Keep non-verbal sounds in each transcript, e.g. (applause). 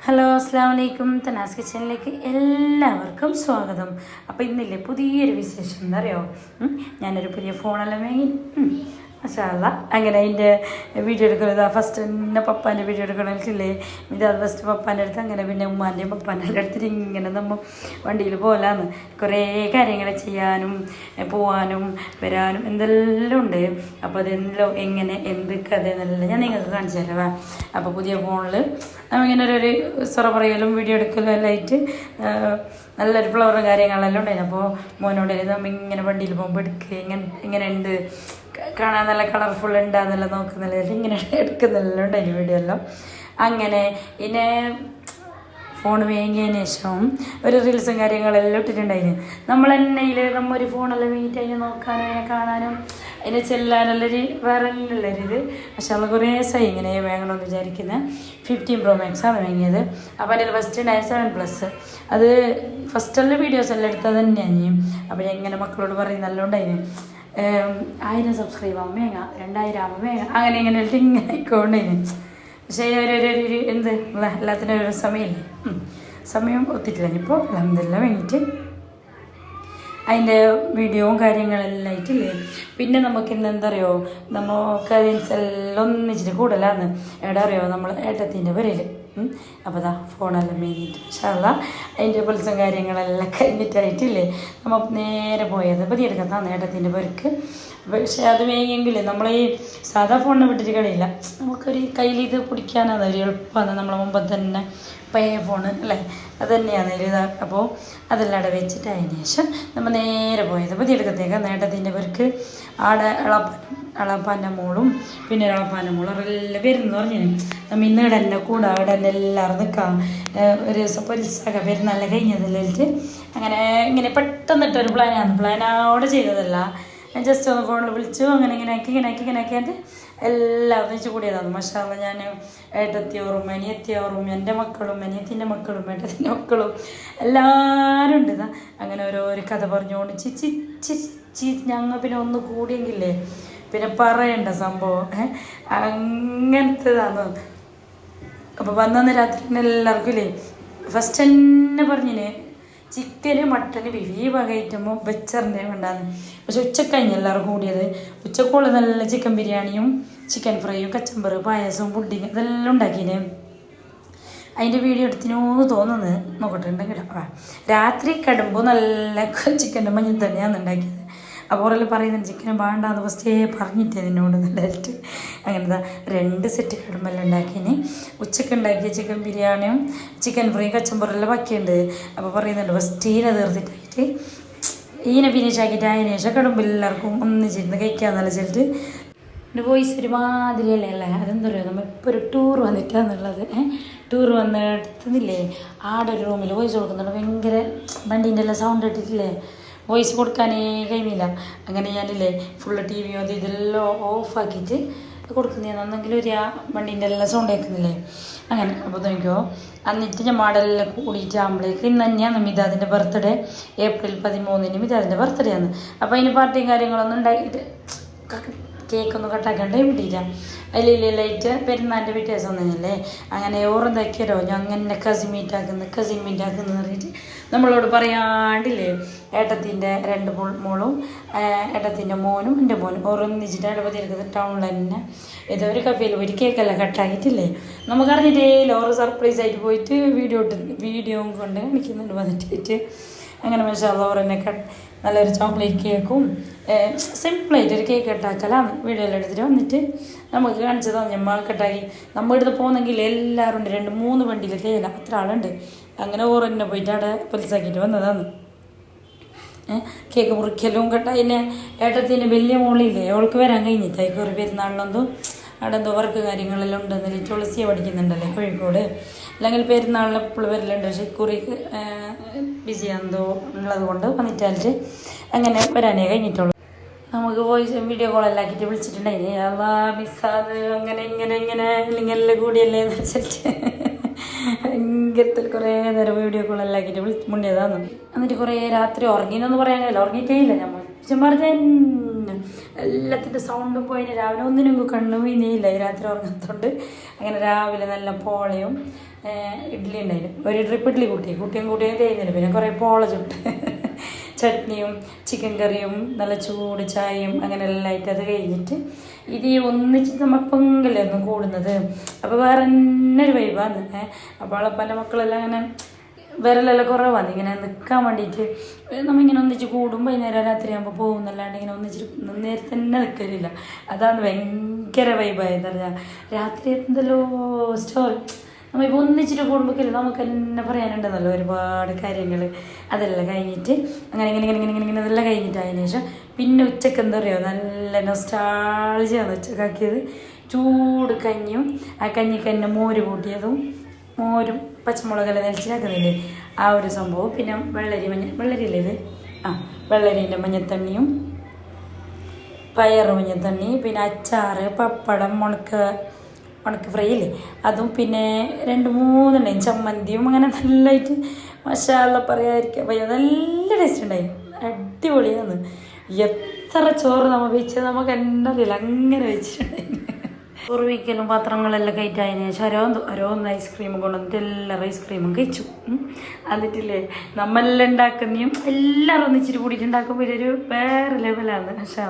Hello അസ്സാം വലൈക്കും തനാസ് കിച്ചണിലേക്ക് എല്ലാവർക്കും സ്വാഗതം. അപ്പോൾ ഇന്നില്ലേ പുതിയൊരു വിശേഷം എന്താ അറിയോ? ഉം, ഞാനൊരു പുതിയ ഫോണെല്ലാം വാങ്ങി. മഷാല്ല അങ്ങനെ അതിന്റെ വീഡിയോ എടുക്കുന്നത് ഫസ്റ്റ് എന്നെ പപ്പാന്റെ വീഡിയോ എടുക്കണമെങ്കിലേ ഇത് അത് ഫസ്റ്റ് പപ്പാന്റെ അടുത്ത് അങ്ങനെ പിന്നെ ഉമ്മാന്റെയും പപ്പാന്റെ അടുത്തിട്ട് ഇങ്ങനെ നമ്മൾ വണ്ടിയിൽ പോലാന്ന് കുറേ കാര്യങ്ങൾ ചെയ്യാനും പോവാനും വരാനും എന്തെല്ലാം ഉണ്ട്. അപ്പോൾ അതെല്ലാം എങ്ങനെ എന്ത് കഥ എന്നെല്ലാം ഞാൻ നിങ്ങൾക്ക് കാണിച്ചു തരാം അപ്പോൾ പുതിയ ഫോണിൽ നമ്മിങ്ങനെ ഒരു സൊറ പറയലും വീഡിയോ എടുക്കലും എല്ലാം ആയിട്ട് നല്ലൊരു ഫ്ലവറും കാര്യങ്ങളെല്ലാം ഉണ്ടായിരുന്നു. അപ്പോൾ മോനോട് നമ്മൾ ഇങ്ങനെ വണ്ടിയിൽ പോകുമ്പോൾ എടുക്കുക ഇങ്ങനെ ഇങ്ങനെ ഉണ്ട്. കാണാൻ നല്ല കളർഫുൾ ഉണ്ടാകുന്നെല്ലാം നോക്കുന്നില്ല. ഇങ്ങനെ (laughs) എടുക്കുന്നില്ല ഉണ്ടായിരുന്നു വീഡിയോ എല്ലാം. അങ്ങനെ പിന്നെ ഫോൺ വേങ്ങിയതിന് ശേഷം ഒരു റീൽസും കാര്യങ്ങളെല്ലാം ഇട്ടിട്ടുണ്ടായിരുന്നു. നമ്മൾ തന്നെ നമ്മൾ നമ്മ ഒരു ഫോണെല്ലാം വാങ്ങിയിട്ട് അതിനെ നോക്കാനും അതിനെ കാണാനും അതിനെ ചെല്ലാനുള്ളൊരു വേറെ ഉള്ളൊരിത് പക്ഷെ നമ്മൾ കുറേ ദിവസമായി ഇങ്ങനെ വാങ്ങണമെന്ന് വിചാരിക്കുന്നത് ഫിഫ്റ്റീൻ പ്രോ മാക്സാണ് വാങ്ങിയത്. അപ്പോൾ അതിന്റെ ഫസ്റ്റ് നയൻ സെവൻ പ്ലസ് അത് ഫസ്റ്റുള്ള വീഡിയോസ് എല്ലാം എടുത്തത് തന്നെയാണ് ഞാൻ അപ്പോൾ ഞാൻ ഇങ്ങനെ മക്കളോട് പറയും നല്ലോണ്ടായിരുന്നു ആയിരം സബ്സ്ക്രൈബ് വേങ്ങ രണ്ടായിരം വേങ്ങ അങ്ങനെ ഇങ്ങനെ ഇങ്ങനെ ആയിക്കൊണ്ടേന്. പക്ഷേ ഒരു എന്ത്? എല്ലാത്തിനും ഒരു സമയമില്ലേ? സമയം ഒത്തിട്ടില്ല. ഇപ്പോൾ അലഹമില്ല വേണ്ടിയിട്ട് അതിന്റെ വീഡിയോയും കാര്യങ്ങളെല്ലാം ആയിട്ടില്ലേ പിന്നെ നമുക്ക് ഇന്ന് എന്താ അറിയോ നമ്മൾ കസിൻസ് എല്ലാം ഒന്നിച്ചിട്ട് കൂടുതലാണ്. എവിടെ അറിയോ? നമ്മൾ ഏട്ടത്തിന്റെ പേരിൽ അപ്പോൾ അതാ ഫോണെല്ലാം മേഞ്ഞിട്ട്. ഷാള അതിന്റെ പൾസും കാര്യങ്ങളെല്ലാം കഴിഞ്ഞിട്ടായിട്ടില്ലേ? നമ്മൾ നേരെ പോയത്. പതി എടുക്കാൻ ഏട്ടത്തിന്റെ പേർക്ക് പക്ഷേ അത് വേങ്ങിയെങ്കിലേ നമ്മൾ ഈ സാധാ ഫോണിനെ വിട്ടിട്ട് കളിയില്ല. നമുക്കൊരു കയ്യിൽ ഇത് പിടിക്കാനാണ് ഒരു എളുപ്പമാണ് നമ്മളെ മുമ്പ് തന്നെ പഴയ ഫോണ് അല്ലേ? അത് തന്നെയാണ് ഒരു ഇതാ. അപ്പോൾ അതെല്ലാം അവിടെ വെച്ചിട്ട് അതിന് ശേഷം നമ്മൾ നേരെ പോയത്. അപ്പോൾ എടുക്കത്തേക്ക് നേട്ടത്തിന്റെ പേർക്ക് ആടെ ഇളപ്പാനും ഇളപ്പാന്റെ മോളും പിന്നെ ഇളപ്പാന്റെ മോളും അവരെല്ലാം വരുന്നു പറഞ്ഞു നമ്മൾ ഇന്ന് ഇവിടെ തന്നെ കൂടെ അവിടെ തന്നെ എല്ലാവരും നിൽക്കാം. ഒരു ദിവസം പൊലീസൊക്കെ വരുന്നല്ല കഴിഞ്ഞതിലേക്ക് അങ്ങനെ ഇങ്ങനെ പെട്ടെന്നിട്ടൊരു പ്ലാനാണ് പ്ലാനോടെ ചെയ്തതല്ല. ഞാൻ ജസ്റ്റ് ഒന്ന് ഫോണിൽ വിളിച്ചു. അങ്ങനെ ഇങ്ങനെ ആക്കി ഇങ്ങനെ ആക്കി ഇങ്ങനെ ആക്കിയിട്ട് എല്ലാം ഒന്നിച്ച് കൂടിയതാണ് മഷാല ഞാൻ ഏട്ടത്തിയോറും അനിയത്തിയോറും എന്റെ മക്കളും അനിയത്തിന്റെ മക്കളും ഏട്ടത്തിന്റെ മക്കളും എല്ലാവരും ഉണ്ട് അങ്ങനെ ഓരോരോ കഥ പറഞ്ഞുകൊണ്ട് ചി ചി ഞങ്ങൾ പിന്നെ ഒന്ന് കൂടിയെങ്കിലേ പിന്നെ പറയണ്ട സംഭവം അങ്ങനത്തേതാണ് അപ്പോൾ വന്നന്ന് രാത്രി എല്ലാവർക്കും ഇല്ലേ? ഫസ്റ്റ് തന്നെ പറഞ്ഞിന് ചിക്കന് മട്ടന് ഈ വക ഐറ്റമോ വെച്ചറിന്റെ ഉണ്ടാകുന്നു പക്ഷെ ഉച്ചക്കഴിഞ്ഞ് എല്ലാവരും കൂടിയത് ഉച്ചക്കുള്ള നല്ല ചിക്കൻ ബിരിയാണിയും ചിക്കൻ ഫ്രൈയും കച്ചമ്പറ് പായസവും പുഡിങ് ഇതെല്ലാം ഉണ്ടാക്കിന് അതിന്റെ വീഡിയോ എടുത്തിനോന്ന് തോന്നുന്നത് നോക്കട്ടുണ്ടെങ്കിൽ രാത്രി കടുമ്പോൾ നല്ല (laughs) ചിക്കന്റെ മഞ്ഞൾ തന്നെയാണ് ഉണ്ടാക്കിയത്. അപ്പോൾ ഓരോ പറയുന്നുണ്ട് ചിക്കൻ വേണ്ടാന്ന് ഫസ്റ്റേ പറഞ്ഞിട്ട് എന്നോട് നല്ലതായിട്ട് അങ്ങനത്തെ രണ്ട് സെറ്റ് കടുമ്പെല്ലാം ഉണ്ടാക്കിയതിന് ഉച്ചയ്ക്ക് ഉണ്ടാക്കിയ ചിക്കൻ ബിരിയാണിയും ചിക്കൻ ഫ്രൈ കച്ചമ്പറെല്ലാം ബാക്കിയുണ്ട്. അപ്പോൾ പറയുന്നുണ്ട് ഫസ്റ്റേനെ തീർത്തിട്ടായിട്ട് ഈനെ ഫിനിഷ് ആക്കിയിട്ട് അതിന് ശേഷം കടുമ്പിൽ എല്ലാവർക്കും ഒന്നിച്ചിരുന്ന് കഴിക്കാന്നുള്ള വെച്ചിട്ട് എന്റെ വോയിസ് ഒരുമാതിരിയല്ലേ അല്ലേ? അതെന്താ പറയുക നമ്മൾ ഇപ്പോൾ ഒരു ടൂർ വന്നിട്ടാന്നുള്ളത്. ടൂർ വന്ന് എടുത്തുന്നില്ലേ ആടെ ഒരു റൂമിൽ വോയിസ് കൊടുക്കുന്നുണ്ട്. ഭയങ്കര വണ്ടീന്റെ എല്ലാം സൗണ്ട് ഇട്ടിട്ടില്ലേ? വോയിസ് കൊടുക്കാനേ കഴിഞ്ഞില്ല അങ്ങനെ ഞാനില്ലേ ഫുള്ള് ടി വി അത് ഇതെല്ലാം ഓഫാക്കിയിട്ട് കൊടുക്കുന്നതാണ് ഒന്നെങ്കിലും ഒരു ആ വണ്ടീന്റെ എല്ലാം സൗണ്ട് കേൾക്കുന്നില്ലേ? അങ്ങനെ. അപ്പോൾ നോക്കിയോ എന്നിട്ട് ഞാൻ മാടെല്ലാം കൂടിയിട്ട് ആകുമ്പോഴേക്ക് ഇന്ന് തന്നെയാണ് മിതാദിന്റെ ബർത്ത്ഡേ ഏപ്രിൽ പതിമൂന്നിന് മിതാദിന്റെ ബർത്ത്ഡേ ആണ്. അപ്പോൾ അതിന് പാർട്ടിയും കാര്യങ്ങളൊന്നും ഉണ്ടാക്കിയിട്ട് കേക്കൊന്നും കട്ടാക്കണ്ട വിട്ടില്ല അതിലില്ലായിട്ട് പെരുന്നാന്റെ വ്യത്യാസം ഒന്നുമില്ലേ അങ്ങനെ ഓറെന്താക്കിയാലോ അങ്ങനെ കസിൻ മീറ്റാക്കുന്നു കസിൻ മീറ്റാക്കുന്നു പറഞ്ഞിട്ട് നമ്മളോട് പറയാണ്ടില്ലേ? ഏട്ടത്തിന്റെ രണ്ട് മോളും ഏട്ടത്തിന്റെ മോനും എന്റെ മോനും ഓറൊന്നിച്ചിട്ട് ഇടപതി എടുക്കുന്നത് ടൗണിൽ തന്നെ. ഏതോ ഒരു കഫേയിൽ പോയിട്ട് കേക്കെല്ലാം കട്ടാക്കിയിട്ടില്ലേ നമുക്ക് അറിഞ്ഞിട്ടേ ഓരോ സർപ്രൈസ് ആയിട്ട് പോയിട്ട് വീഡിയോ ഇട്ട് വീഡിയോ കൊണ്ട് കാണിക്കുന്നുണ്ട് വന്നിട്ട്. അങ്ങനെ മനസ്സിലാവുന്ന ഓരെന്നെ കട്ട് നല്ലൊരു ചോക്ലേറ്റ് കേക്കും സിമ്പിളായിട്ട് ഒരു കേക്ക് ഉണ്ടാക്കലാണ് വീഡിയോയിൽ എടുത്തിട്ട് വന്നിട്ട് നമുക്ക് കാണിച്ചു തന്നെ. നമ്മൾ നമ്മുടെ അടുത്ത് പോകുന്നെങ്കിൽ എല്ലാവരും ഉണ്ട്. രണ്ട് മൂന്ന് വണ്ടിയിൽ തേയില അത്ര ആളുണ്ട്. അങ്ങനെ ഓറന്നെ പോയിട്ട് അവിടെ പൊലിസാക്കിയിട്ട് വന്നതാണ്. കേക്ക് മുറിക്കലും കേട്ടാ പിന്നെ ഏട്ടത്തിന്റെ വലിയ മോളില്ലേ അവൾക്ക് വരാൻ കഴിഞ്ഞിട്ടായി കയറി പെരുന്നാളിലെന്തോ അവിടെ എന്തോ വർക്ക് കാര്യങ്ങളെല്ലാം ഉണ്ടെന്ന് തുളസിയെ പഠിക്കുന്നുണ്ടല്ലേ കോഴിക്കോട്. അല്ലെങ്കിൽ പെരുന്നാളിന് എപ്പോഴും വരലുണ്ട്. പക്ഷേ കുറിക്ക് ബിസിയാന്തോ ഉള്ളത് കൊണ്ട് വന്നിട്ടാലിട്ട് അങ്ങനെ വരാനേ കഴിഞ്ഞിട്ടുള്ളൂ. നമുക്ക് വോയിസ് വീഡിയോ കോളെല്ലാം ആക്കിയിട്ട് വിളിച്ചിട്ടുണ്ടായി അതാ മിസ്സാത് അങ്ങനെ ഇങ്ങനെ ഇങ്ങനെ അല്ലെങ്കിൽ എല്ലാം കൂടിയല്ലേ എന്ന് വെച്ചിട്ട് ഭയങ്കരത്തിൽ കുറേ നേരം വീഡിയോ കോളെല്ലാം ആക്കിയിട്ട് വിളിച്ച് മുന്നേതാന്ന് എന്നിട്ട് കുറേ രാത്രി ഉറങ്ങിയെന്നൊന്നും പറയാൻ കഴിയില്ല. ഉറങ്ങിയിട്ടേ ഇല്ല. ഞാൻ ചുമ്മാ എല്ലാത്തിന്റെ സൗണ്ടും പോയി രാവിലെ ഒന്നിനും കണ്ണു വീണിയില്ല. രാത്രി ഉറങ്ങാത്തോണ്ട്. അങ്ങനെ രാവിലെ നല്ല പോളയും ഇഡ്ഡലി ഉണ്ടായിരുന്നു ഒരു ട്രിപ്പ് ഇഡ്ഡലി കൂട്ടി. കൂട്ടിയും കൂട്ടിയും തേഞ്ഞില്ല. പിന്നെ കുറേ പോള ചുട്ട്. ചട്നിയും ചിക്കൻ കറിയും നല്ല ചൂട് ചായയും അങ്ങനെ എല്ലാം ആയിട്ട് അത് കഴിഞ്ഞിട്ട് ഇത് ഒന്നിച്ച് നമ്മൾ പൊങ്കല്ലേ കൂടുന്നത്. അപ്പോൾ വേറെ തന്നെ ഒരു വൈബാണ് അപ്പോൾ അവളെ മക്കളെല്ലാം അങ്ങനെ വിരലെല്ലാം കുറവാണ്. ഇങ്ങനെ നിൽക്കാൻ വേണ്ടിയിട്ട് നമ്മളിങ്ങനെ ഒന്നിച്ച് കൂടും വൈകുന്നേരം രാത്രി ആകുമ്പോൾ പോകുന്നല്ലാണ്ട് ഇങ്ങനെ ഒന്നിച്ച് നേരെ തന്നെ നിൽക്കലില്ല അതാണ് ഭയങ്കര വൈബായത് അറിയാം രാത്രി എന്തല്ലോ സ്റ്റോറി നമ്മളിപ്പോൾ ഒന്നിച്ചിട്ട് കൂടുമ്പോഴേക്കില്ല നമുക്ക് തന്നെ പറയാനുണ്ടെന്നല്ലോ ഒരുപാട് കാര്യങ്ങൾ അതെല്ലാം കഴിഞ്ഞിട്ട് അങ്ങനെ ഇങ്ങനെ ഇങ്ങനെ ഇങ്ങനെ ഇങ്ങനെ അതെല്ലാം കഴിഞ്ഞിട്ട് അതിന് ശേഷം പിന്നെ ഉച്ചയ്ക്ക് എന്താ പറയുക നല്ല നൊസ്റ്റാളിജിയാണ് ഉച്ചക്കാക്കിയത്. ചൂട് കഞ്ഞിയും ആ കഞ്ഞിക്ക് തന്നെ മോര് കൂട്ടിയതും മോരും പച്ചമുളകെല്ലാം നരിച്ചിലാക്കുന്നില്ലേ ആ ഒരു സംഭവം. പിന്നെ വെള്ളരി മഞ്ഞ വെള്ളരിയല്ലേ ഇത്? ആ വെള്ളരീന്റെ മഞ്ഞത്തണ്ണിയും പയർ മഞ്ഞത്തണ്ണി പിന്നെ അച്ചാറ് പപ്പടം ഉണക്ക ഉണക്ക ഫ്രൈ ഇല്ലേ? അതും പിന്നെ രണ്ട് മൂന്നെണ്ണയും ചമ്മന്തിയും അങ്ങനെ നല്ലതായിട്ട് മഷാല പറയാതിരിക്കാൻ പയ്യ നല്ല ടേസ്റ്റ് ഉണ്ടായി. അടിപൊളിയാണ് എത്ര ചോറ് നമ്മൾ വെച്ചത് നമുക്ക് എന്നറിയില്ല. അങ്ങനെ വെച്ചിട്ടുണ്ടായി ചോറ് വയ്ക്കലും പാത്രങ്ങളെല്ലാം കഴിച്ചതിന് ശേഷം ഓരോന്ന് ഓരോന്ന് ഐസ്ക്രീം കൊണ്ടുവന്നിട്ട് എല്ലാവരും ഐസ്ക്രീമും കഴിച്ചു. എന്നിട്ടില്ലേ നമ്മളെല്ലാം ഉണ്ടാക്കുന്നതും എല്ലാവരും ഒന്നിച്ചിട്ട് കൂടിയിട്ട് ഉണ്ടാക്കുമ്പോൾ ഒരു വേറെ ലെവലാണ് പക്ഷേ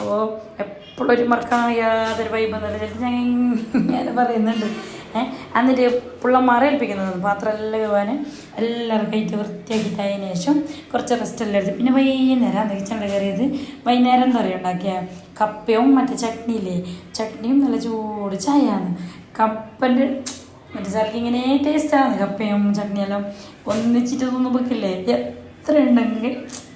അപ്പോൾ എപ്പോഴും ഒരു മറക്കാൻ യാതൊരു വൈബ് എന്നല്ല ചിലപ്പോൾ ഞാൻ ഇങ്ങനെ പറയുന്നുണ്ട്. എന്നിട്ട് പിള്ളമാരെ ഏൽപ്പിക്കുന്നത് പാത്രം എല്ലാം കഴുകാൻ എല്ലാവരും കഴിച്ച് വൃത്തിയാക്കിയിട്ട് അതിന് ശേഷം കുറച്ച് റെസ്റ്റ് എല്ലാം എടുത്ത് പിന്നെ വൈകുന്നേരം അത് കിച്ചണിൽ കയറിയത്. വൈകുന്നേരം എന്താ പറയുക ഉണ്ടാക്കിയ? കപ്പയും മറ്റേ ചട്നിയില്ലേ? ചട്നിയും നല്ല ചൂട് ചായയാണ്. കപ്പന്റെ മറ്റേ ചായക്ക് ഇങ്ങനെ ടേസ്റ്റാണ് കപ്പയും ചട്നിയെല്ലാം ഒന്നിച്ചിട്ട് ഒന്നും വെക്കില്ലേ? എത്ര ഉണ്ടെങ്കിൽ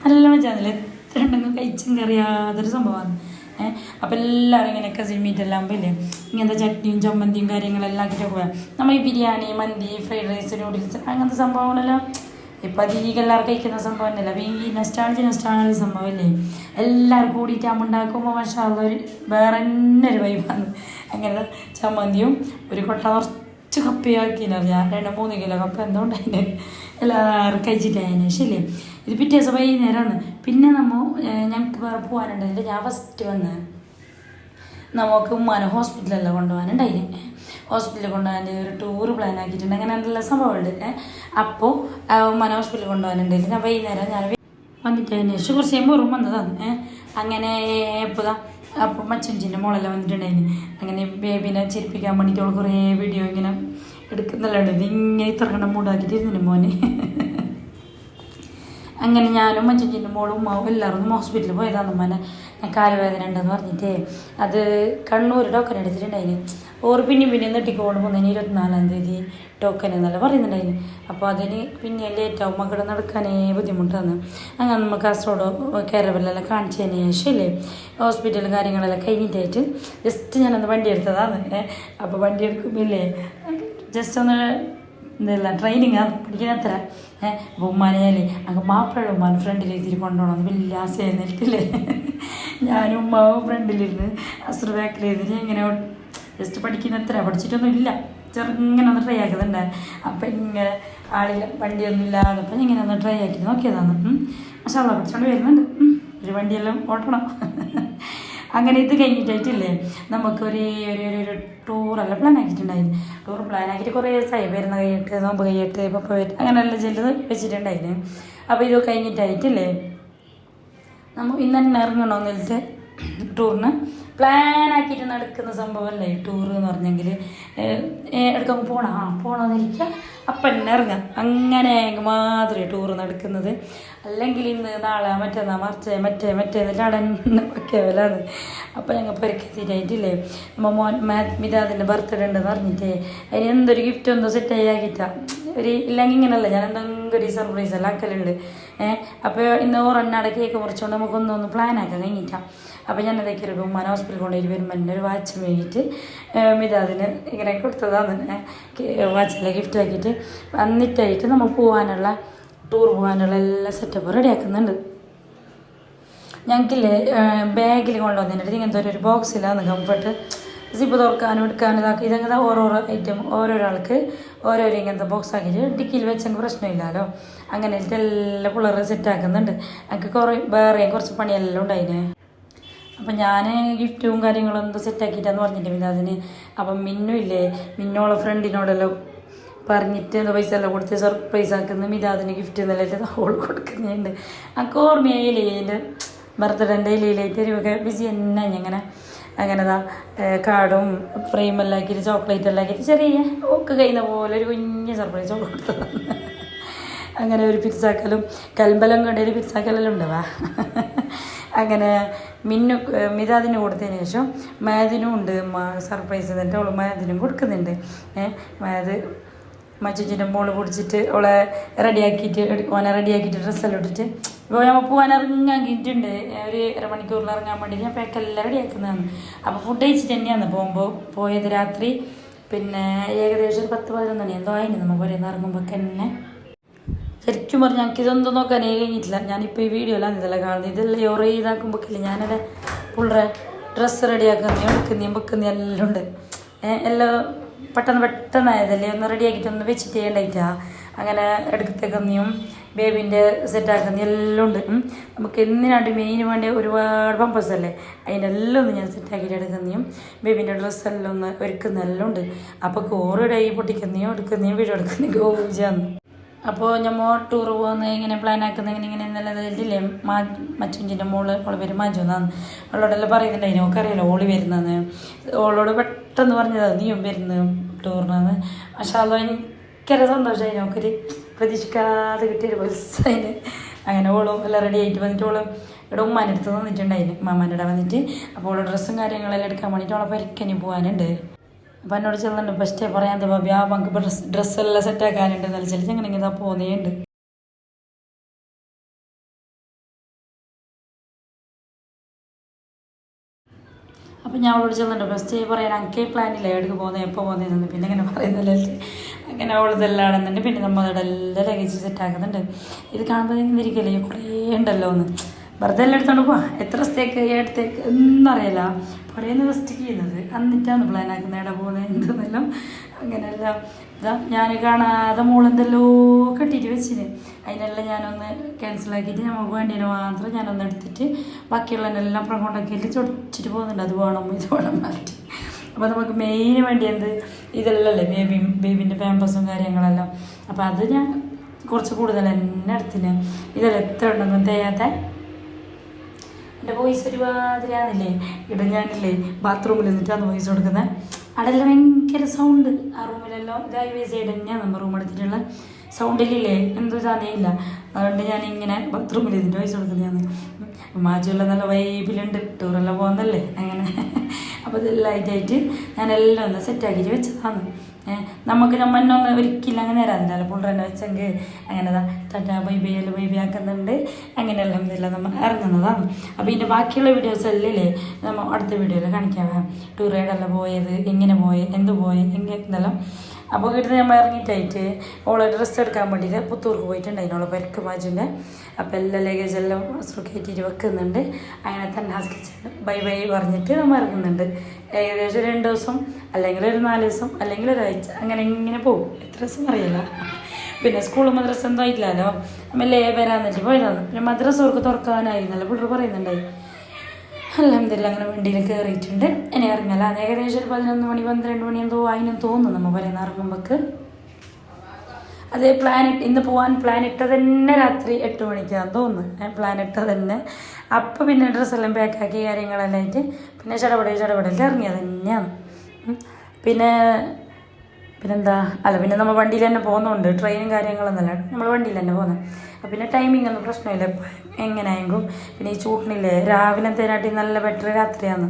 നല്ല മജാന്നില്ല? എത്ര ഉണ്ടെങ്കിൽ കഴിച്ചും കറിയാതൊരു സംഭവമാണ്. ഏഹ് അപ്പം എല്ലാവരും ഇങ്ങനെയൊക്കെ ആകുമ്പോൾ ഇല്ലേ? ഇങ്ങനത്തെ ചട്നിയും ചമ്മന്തിയും കാര്യങ്ങളെല്ലാം ആക്കിയിട്ട് പോയാൽ നമ്മൾ ഈ ബിരിയാണി മന്തി ഫ്രൈഡ് റൈസ് നൂഡിൽസ് അങ്ങനത്തെ സംഭവങ്ങളെല്ലാം ഇപ്പം അധികം എല്ലാവർക്കും കഴിക്കുന്ന സംഭവം തന്നെയല്ല? അപ്പം ഈ നെസ്റ്റാളജി നെസ്റ്റാളജി സംഭവമില്ലേ എല്ലാവരും കൂടിയിട്ടാകുമ്പോൾ ഉണ്ടാക്കുമ്പോൾ മഷാല്ല ഒരു വേറെ തന്നെ ഒരു വൈബാണ് അങ്ങനെ ചമ്മന്തിയും ഒരു കൊട്ട കുറച്ച് കപ്പയാക്കിനറിയാം രണ്ട് മൂന്ന് കിലോ കപ്പ എന്തുകൊണ്ട് എല്ലാവർക്കും കഴിച്ചിട്ടായിരുന്നു ശരി ഇത് പിറ്റേ ദിവസം വൈകുന്നേരമാണ് പിന്നെ നമ്മൾ ഞങ്ങൾക്ക് വേറെ പോകാനുണ്ടായില്ല ഞാൻ ഫസ്റ്റ് വന്ന് നമുക്ക് ഉമ്മാനെ ഹോസ്പിറ്റലിലെല്ലാം കൊണ്ടുപോകാനുണ്ടായിന്. ഹോസ്പിറ്റലിൽ കൊണ്ടുപോകാൻ ഒരു ടൂർ പ്ലാൻ ആക്കിയിട്ടുണ്ട്. അങ്ങനെ നല്ല സംഭവമുണ്ട്. അപ്പോൾ ഉമ്മാനെ ഹോസ്പിറ്റലിൽ കൊണ്ടുപോകാനുണ്ടായില്ല ഞാൻ വൈകുന്നേരം ഞാൻ വന്നിട്ട് ശേഷം കുറച്ച് കഴിയുമ്പോൾ ഓർമ്മ വന്നതാണ്. അങ്ങനെ എപ്പോഴാ അപ്പം മച്ചഞ്ചിന്റെ മോളെല്ലാം വന്നിട്ടുണ്ടായിരുന്നു അങ്ങനെ ബേബിനെ ചിരിപ്പിക്കാൻ വേണ്ടിയിട്ട് അവൾ കുറേ വീഡിയോ ഇങ്ങനെ എടുക്കുന്നെല്ലാം ഉണ്ട് ഇങ്ങനെ ഇത്ര കണ്ട മൂടാക്കിയിട്ടിരുന്നു മോനെ. (laughs) അങ്ങനെ ഞാനും മച്ചഞ്ചിന്റെ മോളും ഉമ്മാവും എല്ലാവരും ഹോസ്പിറ്റലിൽ പോയതാണ്. ഉമ്മനെ കാലുവേദന ഉണ്ടെന്ന് പറഞ്ഞിട്ട്. അത് കണ്ണൂർ ടോക്കൺ എടുത്തിട്ടുണ്ടായിന്. ഓർ പിന്നെയും പിന്നെ നെട്ടിക്കൊണ്ട് പോകുന്നതിന് ഇരുപത്തിനാലാം തീയതി ടോക്കൺ എന്നല്ല പറയുന്നുണ്ടായിന് അപ്പോൾ അതിന് പിന്നെ ലേറ്റാവും മക്കളെ നടക്കാനേ ബുദ്ധിമുട്ടാണ്. അങ്ങനെ നമ്മൾ കാസർഗോഡ് കേരളത്തിലെല്ലാം കാണിച്ചതിന് ശേഷം ഇല്ലേ ഹോസ്പിറ്റലും കാര്യങ്ങളെല്ലാം കഴിഞ്ഞിട്ടായിട്ട് ജസ്റ്റ് ഞാനൊന്ന് വണ്ടി എടുത്തതാണ്. അപ്പോൾ വണ്ടി എടുക്കുമ്പോൾ ഇല്ലേ ജസ്റ്റ് ഒന്ന് ഇതല്ല ട്രെയിനിങ് പഠിക്കുന്ന അത്ര. ഉമ്മാനെയാലേ അങ്ങ് മാപ്പിള ഉമ്മാൻ ഫ്രണ്ടിൽ എഴുതിയിട്ട് കൊണ്ടുപോകണം വലിയ നിൽക്കില്ലേ ഞാനും ഉമ്മാവും ഫ്രണ്ടിലിരുന്ന് അസുർ എഴുതിട്ട് ഇങ്ങനെ ജസ്റ്റ് പഠിക്കുന്ന എത്ര പഠിച്ചിട്ടൊന്നും ഇല്ല. ചെറുങ്ങനെ ഒന്ന് ട്രൈ ആക്കുന്നുണ്ട് അപ്പം ഇങ്ങനെ ആളില്ല വണ്ടിയൊന്നും ഇല്ലാതെ അപ്പം ഇങ്ങനെ ഒന്ന് ട്രൈ ആക്കി നോക്കിയതാണ് മസാല പഠിച്ചുകൊണ്ട് വരുന്നുണ്ട്. ഒരു വണ്ടിയെല്ലാം ഓട്ടണം. അങ്ങനെ ഇത് കഴിഞ്ഞിട്ടായിട്ടില്ലേ? നമുക്കൊരു ഒരു ഒരു ടൂറെല്ലാം പ്ലാൻ ആക്കിയിട്ടുണ്ടായിരുന്നു. ടൂർ പ്ലാൻ ആക്കിയിട്ട് കുറേ ദിവസമായി വരുന്ന കഴിയട്ട് നോമ്പ് കഴിയട്ട് പപ്പ വരും അങ്ങനെയെല്ലാം ചെല്ലത് വെച്ചിട്ടുണ്ടായിരുന്നു. അപ്പോൾ ഇത് കഴിഞ്ഞിട്ടായിട്ടില്ലേ? നമ്മൾ ഇന്ന് തന്നെ വെച്ചിട്ട് ടൂറിന് പ്ലാൻ ആക്കിയിട്ട് നടക്കുന്ന സംഭവമല്ലേ ടൂർ എന്ന് പറഞ്ഞെങ്കിൽ എടുക്കുമ്പോൾ പോകണം ആ പോകണമെന്നിരിക്കുക അപ്പം തന്നെ ഇറങ്ങാം അങ്ങനെ മാത്രമേ ടൂർ നടക്കുന്നത്. അല്ലെങ്കിൽ ഇന്ന് നാളെ മറ്റന്നാ മറിച്ച് മറ്റേ മറ്റേ എന്നിട്ടാണ് ഒക്കെ വിലാണ് അപ്പം ഞങ്ങൾ പെരക്കെത്തിയിട്ടായിട്ടില്ലേ നമ്മൾ മോൻ മിതാദിന്റെ ബർത്ത്ഡേ ഉണ്ടെന്ന് പറഞ്ഞിട്ട് അതിന് എന്തൊരു ഗിഫ്റ്റ് എന്തോ സെറ്റ് ആക്കിയിട്ടാ. ഒരു ഇല്ലെങ്കിൽ ഇങ്ങനെയല്ല ഞാൻ എന്തെങ്കിലും ഒരു സർപ്രൈസ് എല്ലാം ആക്കലുണ്ട്. അപ്പോൾ ഇന്ന് ഒരെണ്ണാടെ കേക്ക് മുറിച്ചുകൊണ്ട് നമുക്കൊന്നൊന്ന് പ്ലാൻ ആക്കാൻ കഴിഞ്ഞിട്ടാ. അപ്പോൾ ഞാൻ അതൊക്കെ ഒരു ഉമ്മാൻ ഹോസ്പിറ്റലിൽ കൊണ്ടുപോയി വരുമ്പോൾ എന്റെ ഒരു വാച്ച് മേടിയിട്ട് മിതാദിന് ഇങ്ങനെ കൊടുത്തതാണ്. വാച്ചിലെ ഗിഫ്റ്റ് ആക്കിയിട്ട്. വന്നിട്ടായിട്ട് നമുക്ക് പോകാനുള്ള ടൂർ പോകാനുള്ള എല്ലാ സെറ്റപ്പും റെഡിയാക്കുന്നുണ്ട് ഞങ്ങൾക്കില്ലേ ബാഗിൽ കൊണ്ടുവന്നിട്ട് ഇങ്ങനത്തെ ഒരു ബോക്സിലാണ് കംഫർട്ട് സിപ്പ് തുറക്കാനും എടുക്കാനും ഇതാക്കി. ഇതങ്ങനെ ഓരോരോ ഐറ്റം ഓരോരാൾക്ക് ഓരോരോ ഇങ്ങനത്തെ ബോക്സ് ആക്കിയിട്ട് ഡിക്കിയിൽ വെച്ചെങ്കിൽ പ്രശ്നമില്ലല്ലോ അങ്ങനെ എല്ലാ പിള്ളേർ സെറ്റാക്കുന്നുണ്ട് എനിക്ക് കുറേ വേറെയും കുറച്ച് പണിയെല്ലാം ഉണ്ടായിന്. അപ്പം ഞാൻ ഗിഫ്റ്റും കാര്യങ്ങളും എന്തോ സെറ്റാക്കിയിട്ടാന്ന് പറഞ്ഞിട്ട് പിന്നെ അതിന് അപ്പം മിന്നുമില്ലേ മിന്നോളെ ഫ്രണ്ടിനോടെല്ലാം പറഞ്ഞിട്ട് എന്താ പൈസ എല്ലാം കൊടുത്ത് സർപ്രൈസ് ആക്കുന്ന മിതാദിന് ഗിഫ്റ്റ് എന്നെല്ലാം ഹോൾ കൊടുക്കുന്നുണ്ട്. എനിക്ക് ഓർമ്മയില്ലേ എന്റെ ബർത്ത്ഡേന്റെ ഇലയിലായിട്ട് ഒരു ബിസി തന്നെ അങ്ങനെ അങ്ങനെതാ കാർഡും ഫ്രെയിമെല്ലാം ആക്കിയിട്ട് ചോക്ലേറ്റ് എല്ലാം ആക്കിയിട്ട് ചെറിയ ഒക്കെ കഴിയുന്ന പോലെ ഒരു കുഞ്ഞു സർപ്രൈസ് കൊടുത്തു അങ്ങനെ ഒരു പിരിച്ചാക്കലും കൽമ്പലം കൊണ്ടൊരു ഉണ്ട് ഉണ്ടാവാ അങ്ങനെ മിന്നു മിതാദിന് കൊടുത്തതിന് ശേഷം മാദിനും ഉണ്ട് സർപ്രൈസ് എന്നിട്ട് അവൾ മാദിനും കൊടുക്കുന്നുണ്ട്. മാത് മച്ചുച്ചിന്റെ മോൾ കുടിച്ചിട്ട് അവളെ റെഡിയാക്കിയിട്ട് ഓനെ റെഡിയാക്കിയിട്ട് ഡ്രസ്സെല്ലാം ഇട്ടിട്ട് ഇപ്പോൾ നമ്മൾ പോകാൻ ഇറങ്ങാക്കിയിട്ടുണ്ട് ഒരു അരമണിക്കൂറിൽ ഇറങ്ങാൻ വേണ്ടി ഞാൻ പാക്ക് എല്ലാം റെഡി ആക്കുന്നതാണ്. അപ്പോൾ ഫുഡ് കഴിച്ചിട്ട് തന്നെയാണ് പോകുമ്പോൾ പോയത് രാത്രി. പിന്നെ ഏകദേശം ഒരു പത്ത് പതിനൊന്ന് മണി എന്തോ ആയിരുന്നു നമ്മൾ പറയുന്ന ഇറങ്ങുമ്പോൾ തന്നെ. ശരിക്കും പറഞ്ഞാൽ ഞങ്ങൾക്ക് ഇതൊന്നും നോക്കാനേ കഴിഞ്ഞിട്ടില്ല. ഞാനിപ്പോൾ ഈ വീഡിയോ എല്ലാം ഇതെല്ലാം കാണുന്നത്. ഇതെല്ലാം യോറ ഇതാക്കുമ്പോഴേക്കില്ല ഞാനിവിടെ പുള്ളറെ ഡ്രസ്സ് റെഡിയാക്കുന്നതും എടുക്കുന്നതും വെക്കുന്നതും എല്ലാം ഉണ്ട്. എല്ലാം പെട്ടെന്ന് പെട്ടെന്നായതല്ലേ? ഒന്ന് റെഡിയാക്കിയിട്ട് ഒന്ന് വെച്ചിട്ട് ചെയ്യണ്ടായിട്ടാ അങ്ങനെ എടുക്കത്തേക്കുന്നതും ബേബിന്റെ സെറ്റാക്കുന്ന എല്ലാം ഉണ്ട്. നമുക്ക് എന്തിനാണ്ട് മെയിൻ വേണ്ട? ഒരുപാട് പമ്പസ് അല്ലേ? എല്ലാം ഒന്ന് ഞാൻ സെറ്റാക്കിയിട്ട് എടുക്കുന്നതും ബേബിന്റെ ഡ്രസ്സെല്ലാം ഒന്ന് ഒരുക്കുന്ന എല്ലാം ഉണ്ട്. അപ്പോൾ കോറ് ഡൈ പൊട്ടിക്കുന്നതും എടുക്കുന്നതും വീഡിയോ എടുക്കുന്നതും ഗോവിജാന്ന് അപ്പോൾ ഞമ്മ ടൂർ പോകുന്നത് ഇങ്ങനെ പ്ലാൻ ആക്കുന്ന ഇങ്ങനെ ഇങ്ങനെ എന്നുള്ളത് മാ മച്ചുഞ്ചിന്റെ മോൾ ഓൾ പേര് മാജു എന്നാണ്. അവളോടെല്ലാം നമുക്ക് അറിയാലോ ഓളി വരുന്നതെന്ന്. ഓളോട് പെട്ടെന്ന് പറഞ്ഞതാണ് നീയും വരുന്നു ടൂറിനെന്ന് പക്ഷേ അത് ഭയങ്കര സന്തോഷമായി നമുക്കൊരു പ്രതീക്ഷിക്കാതെ കിട്ടിയൊരു മത്സരം അങ്ങനെ ഓളും എല്ലാം റെഡി ആയിട്ട് വന്നിട്ട് ഓളും ഇവിടെ ഉമ്മാന്റെ അടുത്ത് വന്നിട്ടുണ്ടായിരുന്നു മാമാന്റെ വന്നിട്ട്. അപ്പോൾ ഓളെ ഡ്രസ്സും കാര്യങ്ങളെല്ലാം എടുക്കാൻ വേണ്ടിയിട്ട് ഓളെ പരിക്കനി പോകാനുണ്ട്. അപ്പം എന്നോട് ചെല്ലുന്നുണ്ട് ഫസ്റ്റേ പറയാൻ ബാബി ആ നമുക്ക് ഡ്രസ്സ് ഡ്രസ്സെല്ലാം സെറ്റാക്കാനുണ്ട് എന്നാലും ചെല്ലി ഞങ്ങൾ ഇങ്ങനെ പോകുന്നേണ്ട് അപ്പം ഞാൻ അവളോട് ചെന്നിട്ട് ഫസ്റ്റ് പറയാൻ അങ്കേ പ്ലാനില്ല എവിടേക്ക് പോകുന്നത് എപ്പോൾ പോകുന്നതെന്ന് പിന്നെ ഇങ്ങനെ പറയുന്നില്ല അങ്ങനെ അവൾ പിന്നെ നമ്മളുടെ എല്ലാ ലഗേജ് സെറ്റാക്കുന്നുണ്ട് ഇത് കാണുമ്പോൾ ഇരിക്കല്ലേ കുറേ ഉണ്ടല്ലോ എന്ന്. വെറുതെ എല്ലാം എടുത്തോണ്ട് പോവാ? എത്ര സ്റ്റേക്ക് എടുത്തേക്ക് എന്നറിയില്ല. കുറേ ദിവസത്തേക്ക് ചെയ്യുന്നത്. എന്നിട്ടാണ് പ്ലാൻ ആക്കുന്നത്. എവിടെ പോകുന്നത് എന്തെന്നെല്ലാം അങ്ങനെയല്ല. ഇതാ ഞാൻ കാണാതെ മോളെന്തെല്ലോ കെട്ടിയിട്ട് വെച്ചിന്. അതിനെല്ലാം ഞാനൊന്ന് ക്യാൻസലാക്കിയിട്ട് നമുക്ക് വേണ്ടിയതിന് മാത്രം ഞാനൊന്ന് എടുത്തിട്ട് ബാക്കിയുള്ളതിനെല്ലാം അപ്പുറം കൊണ്ടാക്കിയിട്ട് ചൊടിച്ചിട്ട് പോകുന്നുണ്ട്. അത് വേണം ഇത് വേണം മാറ്റി അപ്പോൾ നമുക്ക് മെയിന് വേണ്ടി എന്ത്? ഇതെല്ലാം അല്ലേ ബേബി ബേബിന്റെ പാമ്പസും കാര്യങ്ങളെല്ലാം. അപ്പോൾ അത് ഞാൻ കുറച്ച് കൂടുതൽ എന്നെ എടുത്തിന്. ഇതെല്ലാം എത്ര ഉണ്ടെന്നും തേയാത്ത എന്റെ വോയിസ് ഒരുമാതിരിയാന്നില്ലേ? ഇവിടെ ഞാനില്ലേ ബാത്റൂമിൽ നിന്നിട്ടാണ് വോയിസ് കൊടുക്കുന്നത് അവിടെല്ലാം ഭയങ്കര സൗണ്ട് ആ റൂമിലെല്ലാം ഇത് ഹൈവേ സൈഡ് തന്നെയാണ് നമ്മൾ റൂം എടുത്തിട്ടുള്ള സൗണ്ടിലില്ലേ എന്തോ ഇല്ല. അതുകൊണ്ട് ഞാൻ ഇങ്ങനെ ബാത്റൂമിൽ ഇതിന്റെ വോയിസ് കൊടുക്കുന്നതാണ് മാജുള്ള നല്ല വൈബിലുണ്ട് ടൂറെല്ലാം പോകുന്നല്ലേ അങ്ങനെ. (laughs) അപ്പോൾ ഇതെല്ലാം ആയിട്ടായിട്ട് ഞാനെല്ലാം ഒന്ന് സെറ്റാക്കിയിട്ട് വെച്ചതാണ്. നമുക്ക് നമ്മന്നൊന്നും ഒരിക്കലും അങ്ങനെ തരാതില്ല പുള്ളി തന്നെ വെച്ചെങ്കിൽ അങ്ങനെ തട്ടാ ബൈ ബൈ എല്ലാം ബൈ ബൈ ആക്കുന്നുണ്ട്. അങ്ങനെയെല്ലാം ഇതെല്ലാം നമ്മൾ ഇറങ്ങുന്നതാണ് അപ്പോൾ ഇതിന്റെ ബാക്കിയുള്ള വീഡിയോസ് അല്ലേ നമ്മൾ അടുത്ത വീഡിയോയിൽ കാണിക്കാം ടൂർ റൈഡെല്ലാം പോയത് എങ്ങനെ പോയത് എന്ത് പോയത് എങ്ങനെ ഇതെല്ലാം അപ്പോൾ ഇവിടുന്ന് ഞാൻ ഇറങ്ങിയിട്ടായിട്ട് ഓളെ ഡ്രസ്സ് എടുക്കാൻ വേണ്ടിയിട്ട് പുത്തൂർക്ക് പോയിട്ടുണ്ടായിരുന്നു ഓളെ പെരക്ക് മാജിന്റെ അപ്പോൾ എല്ലാ ലഗേജ് എല്ലാം കയറ്റിയിട്ട് വെക്കുന്നുണ്ട്. അങ്ങനെ തന്നെ ഹസ്കിച്ച് ബൈ ബൈ പറഞ്ഞിട്ട് നമ്മൾ ഇറങ്ങുന്നുണ്ട്. ഏകദേശം രണ്ട് ദിവസം അല്ലെങ്കിൽ ഒരു നാല് ദിവസം അല്ലെങ്കിൽ ഒരാഴ്ച അങ്ങനെ ഇങ്ങനെ പോകും. എത്ര ദിവസം അറിയില്ല. പിന്നെ സ്കൂൾ മദ്രസ എന്തായിട്ടില്ലല്ലോ അമ്മല്ലേ വരാന്നിട്ട് പോയതാണ്. പിന്നെ മദ്രസ അവർക്ക് തുറക്കാനായിരുന്നല്ലോ പിള്ളേർ പറയുന്നുണ്ടായി. അലഹമില്ല അങ്ങനെ വണ്ടിയിൽ കയറിയിട്ടുണ്ട് ഇനി ഇറങ്ങല? അത് ഏകദേശം ഒരു പതിനൊന്ന് മണി പന്ത്രണ്ട് മണി എന്തോ അതിനും തോന്നുന്നു പറയുന്ന ഇറങ്ങുമ്പോൾക്ക് അതേ പ്ലാനറ്റ് ഇന്ന് പോകാൻ ഇട്ട തന്നെ രാത്രി എട്ട് മണിക്കാന്ന് തോന്നുന്നു. പ്ലാൻ പ്ലാനറ്റ് തന്നെ. അപ്പം പിന്നെ ഡ്രസ്സെല്ലാം പാക്കാക്കി കാര്യങ്ങളെല്ലാം ആയിട്ട് പിന്നെ ചടപടയിൽ ചടപടയിൽ ഇറങ്ങിയത് തന്നെയാണ്. പിന്നെ പിന്നെന്താ? അല്ല പിന്നെ നമ്മൾ വണ്ടിയിൽ തന്നെ പോകുന്നുണ്ട്. ട്രെയിനും കാര്യങ്ങളൊന്നുമല്ല നമ്മൾ വണ്ടിയിൽ തന്നെ പോകുന്നത് പിന്നെ ടൈമിംഗ് ഒന്നും പ്രശ്നമില്ല. എങ്ങനെയെങ്കിലും പിന്നെ ഈ ചൂട്ടിനില്ലേ? രാവിലത്തേനാട്ടി നല്ല ബെറ്റർ രാത്രിയാണ്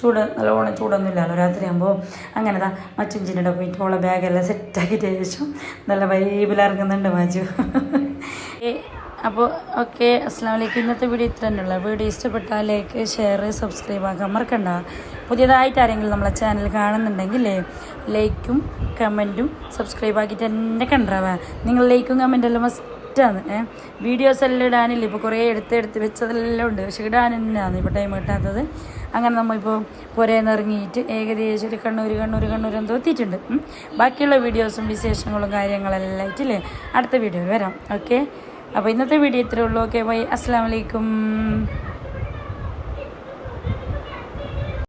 ചൂട് നല്ലോണം ചൂടൊന്നുമില്ലല്ലോ രാത്രിയാകുമ്പോൾ അങ്ങനെ താ മച്ചുഞ്ചിന്റെ പോയിട്ട് ഓളെ ബാഗെല്ലാം സെറ്റാക്കിയിട്ട് ശേഷം നല്ല വൈബിൽ ഇറങ്ങുന്നുണ്ട് മജു. (laughs) അപ്പോൾ ഓക്കെ അസ്സാം വലൈക്കും ഇന്നത്തെ വീഡിയോ ഇത്ര തന്നെയുള്ള വീഡിയോ ഇഷ്ടപ്പെട്ടാൽ ലൈക്ക് ഷെയർ സബ്സ്ക്രൈബ് ആക്കാൻ മറക്കണ്ട. പുതിയതായിട്ട് ആരെങ്കിലും നമ്മളെ ചാനൽ കാണുന്നുണ്ടെങ്കിൽ ലൈക്കും കമന്റും സബ്സ്ക്രൈബ് ആക്കിയിട്ട് തന്നെ കണ്ടാവാ നിങ്ങൾ ലൈക്കും കമന്റെല്ലാം മസ്റ്റാണ് ഏഹ് വീഡിയോസ് എല്ലാം ഇടാനില്ല? ഇപ്പോൾ കുറേ എടുത്ത് എടുത്ത് വെച്ചതെല്ലാം ഉണ്ട്. പക്ഷേ ഇടാൻ തന്നെയാണ് ഇപ്പോൾ ടൈം കിട്ടാത്തത്. അങ്ങനെ നമ്മളിപ്പോൾ പുരേന്ന് ഇറങ്ങിയിട്ട് ഏകദേശം ഒരു കണ്ണൂർ കണ്ണൂർ കണ്ണൂർ എന്തോ എത്തിയിട്ടുണ്ട്. ബാക്കിയുള്ള വീഡിയോസും വിശേഷങ്ങളും കാര്യങ്ങളെല്ലാം ആയിട്ടില്ലേ? അടുത്ത വീഡിയോയിൽ വരാം. ഓക്കെ അപ്പോൾ ഇന്നത്തെ വീഡിയോ ഇത്രയേ ഉള്ളൂ. ഓക്കെ ബൈ അസ്സാം വലൈക്കും